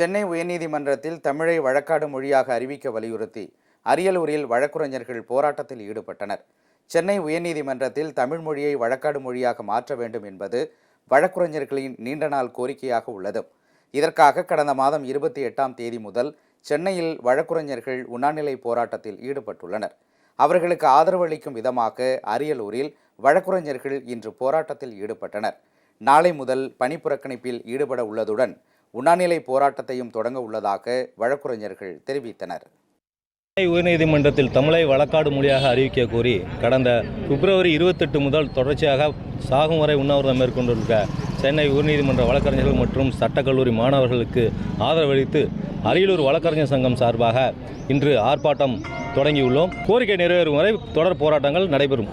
சென்னை உயர்நீதிமன்றத்தில் தமிழை வழக்காடு மொழியாக அறிவிக்க வலியுறுத்தி அரியலூரில் வழக்குரைஞர்கள் போராட்டத்தில் ஈடுபட்டனர். சென்னை உயர்நீதிமன்றத்தில் தமிழ் மொழியை வழக்காடு மொழியாக மாற்ற வேண்டும் என்பது வழக்குரைஞர்களின் நீண்ட நாள் கோரிக்கையாக உள்ளது. இதற்காக கடந்த மாதம் இருபத்தி எட்டாம் தேதி முதல் சென்னையில் வழக்குரைஞர்கள் உண்ணாநிலை போராட்டத்தில் ஈடுபட்டுள்ளனர். அவர்களுக்கு ஆதரவு அளிக்கும் விதமாக அரியலூரில் வழக்குரைஞர்கள் இன்று போராட்டத்தில் ஈடுபட்டனர். நாளை முதல் பணிப்புறக்கணிப்பில் ஈடுபட உள்ளதுடன் உண்ணாநிலை போராட்டத்தையும் தொடங்க உள்ளதாக வழக்குரைஞர்கள் தெரிவித்தனர். சென்னை உயர்நீதிமன்றத்தில் தமிழை வழக்காடு மொழியாக அறிவிக்க கோரி கடந்த பிப்ரவரி இருபத்தெட்டு முதல் தொடர்ச்சியாக சாகும் வரை உண்ணாவிரதம் மேற்கொண்டிருக்க சென்னை உயர்நீதிமன்ற வழக்கறிஞர்கள் மற்றும் சட்டக்கல்லூரி மாணவர்களுக்கு ஆதரவளித்து அரியலூர் வழக்கறிஞர் சங்கம் சார்பாக இன்று ஆர்ப்பாட்டம் தொடங்கியுள்ளோம். கோரிக்கை நிறைவேறும் வரை தொடர் போராட்டங்கள் நடைபெறும்.